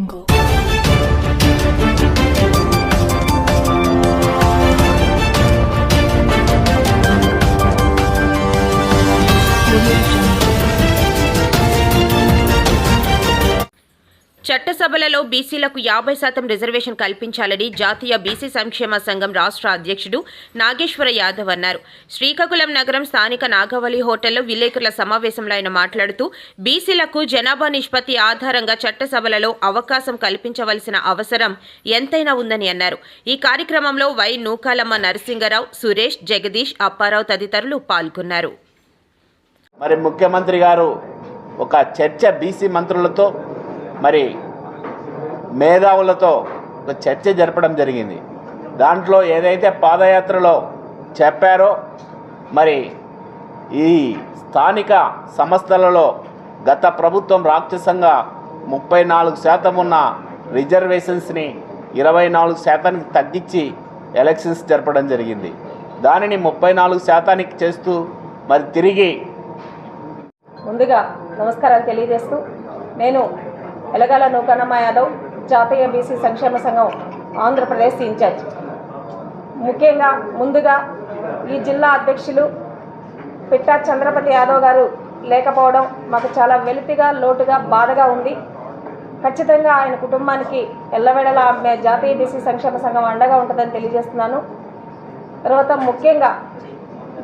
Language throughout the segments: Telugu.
Angle. చట్టసభలలో బీసీలకు యాభై శాతం రిజర్వేషన్ కల్పించాలని జాతీయ బీసీ సంక్షేమ సంఘం రాష్ట్ర అధ్యక్షుడు నాగేశ్వర యాదవ్ అన్నారు. శ్రీకాకుళం నగరం స్థానిక నాగవల్లి హోటల్లో విలేకరుల సమావేశంలో ఆయన మాట్లాడుతూ బీసీలకు జనాభా నిష్పత్తి ఆధారంగా చట్టసభలలో అవకాశం కల్పించవలసిన అవసరం ఎంతైనా ఉందని అన్నారు. ఈ కార్యక్రమంలో వై నూకాలమ్మ నరసింగరావు సురేష్ జగదీష్ అప్పారావు తదితరులు పాల్గొన్నారు. మరి ముఖ్యమంత్రి గారు ఒక చర్చ బీసీ మంత్రులతో మరి మేధావులతో ఒక చర్చ జరపడం జరిగింది. దాంట్లో ఏదైతే పాదయాత్రలో చెప్పారో మరి ఈ స్థానిక సంస్థలలో గత ప్రభుత్వం రాక్షసంగా ముప్పై నాలుగు శాతం ఉన్న రిజర్వేషన్స్ని ఇరవై నాలుగు శాతానికి తగ్గించి ఎలక్షన్స్ జరపడం జరిగింది. దానిని ముప్పై నాలుగు శాతానికి చేస్తూ మరి తిరిగి ముందుగా నమస్కారాలు తెలియజేస్తూ నేను ఎలగాల నూకనమ్మ యాదవ్ జాతీయ బీసీ సంక్షేమ సంఘం ఆంధ్రప్రదేశ్ ఇన్ఛార్జ్. ముఖ్యంగా ముందుగా ఈ జిల్లా అధ్యక్షులు పిట్టా చంద్రపతి యాదవ్ గారు లేకపోవడం మాకు చాలా వెలితిగా లోటుగా బాధగా ఉంది. ఖచ్చితంగా ఆయన కుటుంబానికి ఎల్లవేళలా మే- జాతీయ బీసీ సంక్షేమ సంఘం అండగా ఉంటుందని తెలియజేస్తున్నాను. తర్వాత ముఖ్యంగా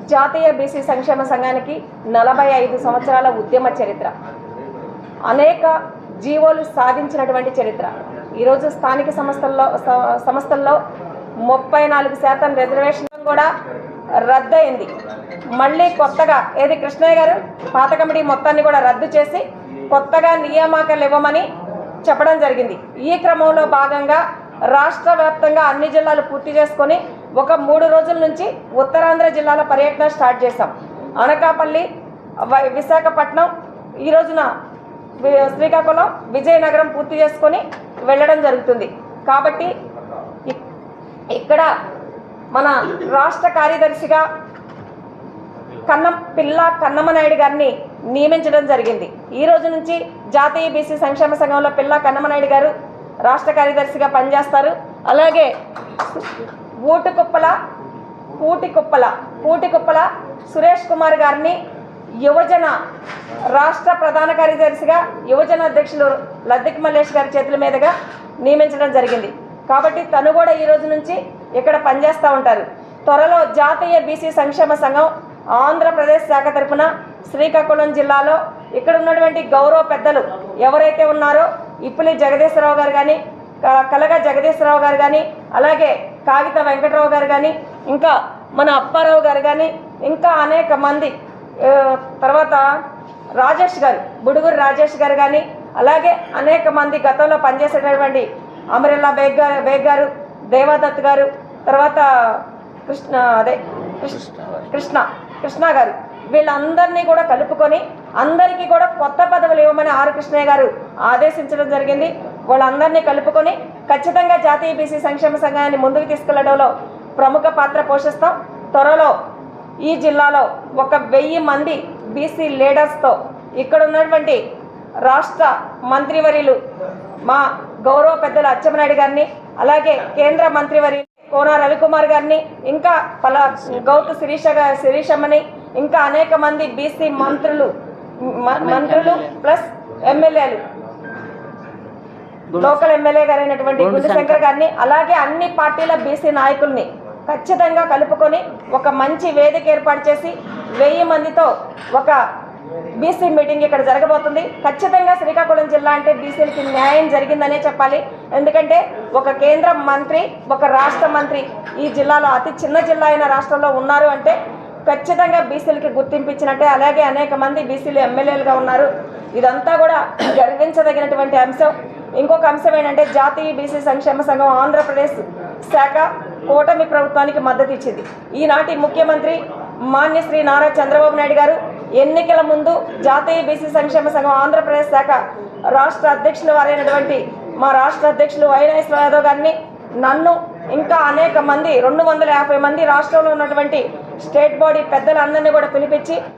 జాతీయ బీసీ సంక్షేమ సంఘానికి నలభై ఐదు సంవత్సరాల ఉద్యమ చరిత్ర. అనేక జీవోలు సాధించినటువంటి చరిత్ర. ఈరోజు స్థానిక సంస్థల్లో సంస్థల్లో ముప్పై నాలుగు శాతం రిజర్వేషన్ కూడా రద్దయింది. మళ్ళీ కొత్తగా ఏది కృష్ణయ్య గారు? పాత కమిటీ మొత్తాన్ని కూడా రద్దు చేసి కొత్తగా నియామకాలు ఇవ్వమని చెప్పడం జరిగింది. ఈ క్రమంలో భాగంగా రాష్ట్ర వ్యాప్తంగా అన్ని జిల్లాలు పూర్తి చేసుకొని ఒక మూడు రోజుల నుంచి ఉత్తరాంధ్ర జిల్లాల పర్యటన స్టార్ట్ చేశాం. అనకాపల్లి విశాఖపట్నం ఈ రోజున శ్రీకాకుళం విజయనగరం పూర్తి చేసుకొని వెళ్ళడం జరుగుతుంది కాబట్టి ఇక్కడ మన రాష్ట్ర కార్యదర్శిగా కన్నం పిల్ల కన్నమనాయుడు గారిని నియమించడం జరిగింది ఈ రోజు నుంచి జాతీయ బీసీ సంక్షేమ సంఘంలో పిల్ల కన్నమనాయుడు గారు రాష్ట్ర కార్యదర్శిగా పనిచేస్తారు అలాగే ఊటుకుప్పల కూటికుప్పల కూటికుప్పల సురేష్ కుమార్ గారిని యువజన రాష్ట్ర ప్రధాన కార్యదర్శిగా యువజన అధ్యక్షులు లద్దిక్ మల్లేష్ గారి చేతుల మీదుగా నియమించడం జరిగింది. కాబట్టి తను కూడా ఈ రోజు నుంచి ఇక్కడ పనిచేస్తూ ఉంటారు. త్వరలో జాతీయ బీసీ సంక్షేమ సంఘం ఆంధ్రప్రదేశ్ శాఖ తరపున శ్రీకాకుళం జిల్లాలో ఇక్కడ ఉన్నటువంటి గౌరవ పెద్దలు ఎవరైతే ఉన్నారో ఇప్పులి జగదీశ్వరరావు గారు కానీ క- కలగ జగదీశ్వరరావు గారు కానీ అలాగే కాగిత వెంకటరావు గారు కానీ ఇంకా మన అప్పారావు గారు కానీ ఇంకా అనేక మంది తర్వాత రాజేష్ గారు బుడుగురు రాజేష్ గారు కానీ అలాగే అనేక మంది గతంలో పనిచేసేటటువంటి అమరిల్లా బేగ్ గారు బేగ్ గారు దేవాదత్ గారు తర్వాత కృష్ణ అదే కృష్ణ కృష్ణ కృష్ణ గారు. వీళ్ళందరినీ కూడా కలుపుకొని అందరికీ కూడా కొత్త పదవులు ఇవ్వమని ఆర్ కృష్ణయ్య గారు ఆదేశించడం జరిగింది. వాళ్ళందరినీ కలుపుకొని ఖచ్చితంగా జాతీయ బీసీ సంక్షేమ సంఘాన్ని ముందుకు తీసుకెళ్ళడంలో ప్రముఖ పాత్ర పోషిస్తాం. త్వరలో ఈ జిల్లాలో ఒక వెయ్యి మంది బీసీ లీడర్స్తో ఇక్కడ ఉన్నటువంటి రాష్ట్ర మంత్రివర్యులు మా గౌరవ పెద్దలు అచ్చెన్నాయుడు గారిని అలాగే కేంద్ర మంత్రివర్యులు కోన రవికుమార్ గారిని ఇంకా పలా గౌతు శిరీష శిరీషమ్మని ఇంకా అనేక మంది బీసీ మంత్రులు మంత్రులు ప్లస్ ఎమ్మెల్యేలు. లోకల్ ఎమ్మెల్యే గారైనటువంటి గుండెశంకర్ గారిని అలాగే అన్ని పార్టీల బీసీ నాయకుల్ని ఖచ్చితంగా కలుపుకొని ఒక మంచి వేదిక ఏర్పాటు చేసి వెయ్యి మందితో ఒక బీసీ మీటింగ్ ఇక్కడ జరగబోతుంది. ఖచ్చితంగా శ్రీకాకుళం జిల్లా అంటే బీసీలకి న్యాయం జరిగిందనే చెప్పాలి. ఎందుకంటే ఒక కేంద్ర మంత్రి ఒక రాష్ట్ర మంత్రి ఈ జిల్లాలో అతి చిన్న జిల్లా అయిన రాష్ట్రంలో ఉన్నారు అంటే ఖచ్చితంగా బీసీలకి గుర్తింపు ఇచ్చినట్టే. అలాగే అనేక మంది బీసీలు ఎమ్మెల్యేలుగా ఉన్నారు. ఇదంతా కూడా గర్వించదగినటువంటి అంశం. ఇంకొక అంశం ఏంటంటే జాతీయ బీసీ సంక్షేమ సంఘం ఆంధ్రప్రదేశ్ శాఖ కూటమి ప్రభుత్వానికి మద్దతు ఇచ్చింది. ఈనాటి ముఖ్యమంత్రి మాన్య శ్రీ నారా చంద్రబాబు నాయుడు గారు ఎన్నికల ముందు జాతీయ బీసీ సంక్షేమ సంఘం ఆంధ్రప్రదేశ్ శాఖ రాష్ట్ర అధ్యక్షులు వారైనటువంటి మా రాష్ట్ర అధ్యక్షులు వైనాశ్వర యాదవ్ గారిని నన్ను ఇంకా అనేక మంది రెండు వందల యాభై మంది రాష్ట్రంలో ఉన్నటువంటి స్టేట్ బాడీ పెద్దలందరినీ కూడా పిలిపించి